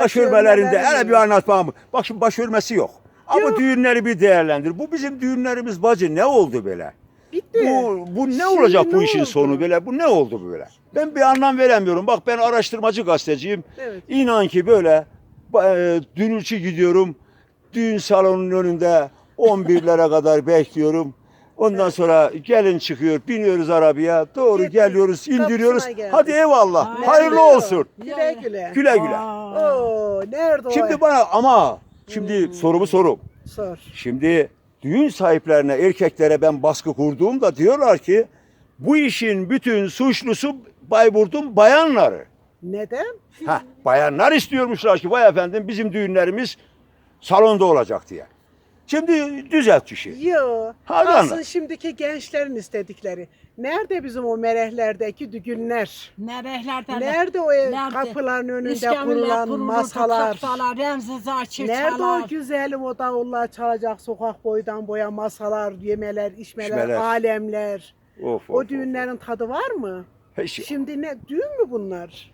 Başörmelerinde Başörmeler hele bir anlatmam. Bak şimdi başörmesi yok. Ama Yok. düğünleri bir değerlendir. Bu bizim düğünlerimiz bacı ne oldu böyle? Bitti. Bu, bu ne Şimdi olacak bu ne işin oldu? sonu böyle? Bu ne oldu böyle? Ben bir anlam veremiyorum. Bak ben araştırmacı gazeteciyim. Evet. İnan ki böyle e, dünürçü gidiyorum. Düğün salonunun önünde 11'lere kadar bekliyorum. Ondan sonra gelin çıkıyor, biniyoruz arabaya, doğru Gitti. geliyoruz, indiriyoruz. Hadi eyvallah, Ay. hayırlı olsun. Güle güle. Güle güle. Oo, nerede o? Şimdi bana ama şimdi sorumu sorum. Sor. Şimdi düğün sahiplerine, erkeklere ben baskı kurduğumda diyorlar ki bu işin bütün suçlusu Bayburt'un bayanları. Neden? Ha, bayanlar istiyormuşlar ki vay efendim bizim düğünlerimiz salonda olacak diye. Şimdi düzelt işi. Yo. Hadi Asıl şimdiki gençlerin istedikleri. Nerede bizim o merehlerdeki düğünler? Nerehlerde? Nerede o ev Nerede? kapıların önünde İskemleler kurulan kurulurdu, masalar? Tahtalar, remziz açır Nerede çalar. o güzelim o davullar çalacak sokak boydan boya masalar, yemeler, içmeler, İçmeler. alemler. Of, O of, düğünlerin tadı var mı? of. Hiç yok. Şimdi ne düğün mü bunlar?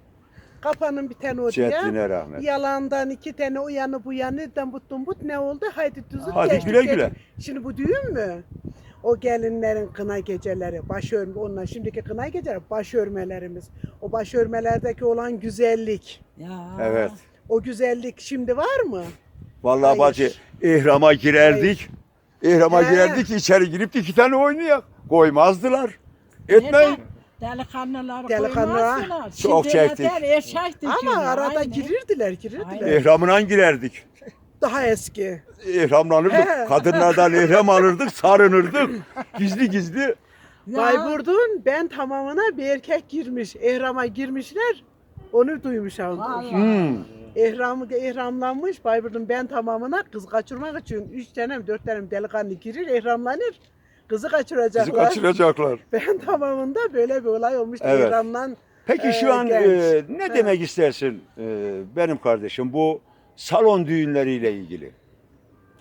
Kapanın bir tane o diye. Ceddine rahmet. Yalandan iki tane o yanı bu yanı dambut dumbut ne oldu? Haydi düzüp Hadi geçtik, güle güle. geçtik. Şimdi bu düğün mü? O gelinlerin kına geceleri, başörme, onlar şimdiki kına geceleri başörmelerimiz. O başörmelerdeki olan güzellik, Ya. Evet. o güzellik şimdi var mı? Vallahi Hayır. bacı ihrama girerdik. İhrama He. girerdik içeri girip iki tane oynayak. Koymazdılar. Etmeyin. Neden? Delikanlılar Delikanlılar. koymazdılar. Çok Şimdi çektik. erkektik Ama şimdi, arada aynı. girirdiler, girirdiler. Aynen. İhramına girerdik. Daha eski. İhramlanırdık. He. Kadınlardan ihram alırdık, sarınırdık. Gizli gizli. Ya, Bayburt'un ben tamamına bir erkek girmiş, ehrama girmişler. Onu duymuşum. Vallahi. Hmm. Ehram, ehramlanmış Bayburt'un ben tamamına kız kaçırmak için üç tane dört tane delikanlı girir ehramlanır. Kızı kaçıracaklar. Bizi kaçıracaklar. Ben tamamında böyle bir olay olmuş. Evet. Ehramlan Peki şu Ee, an genç. e, ne Ha. demek istersin e, benim kardeşim bu salon düğünleriyle ilgili?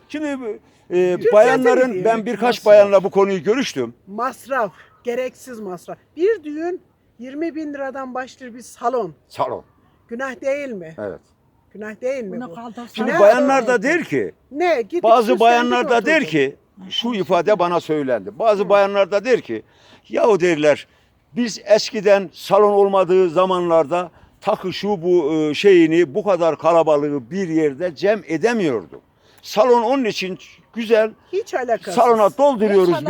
Şimdi e, bayanların ben birkaç masraf. bayanla bu konuyu görüştüm. masraf, gereksiz masraf. Bir düğün 20 bin liradan başlar bir salon. Salon. Günah değil mi? Evet. Günah değil mi Bunu bu? Şimdi bayanlar da der ki Ne? Gidip Bazı bayanlar da der ki, şu ifade bana söylendi. Bazı bayanlar da der ki, yahu derler, biz eskiden salon olmadığı zamanlarda takı şu bu e, şeyini bu kadar kalabalığı bir yerde cem edemiyordu. Salon onun için güzel. Hiç alakasız. Salona dolduruyoruz Hiç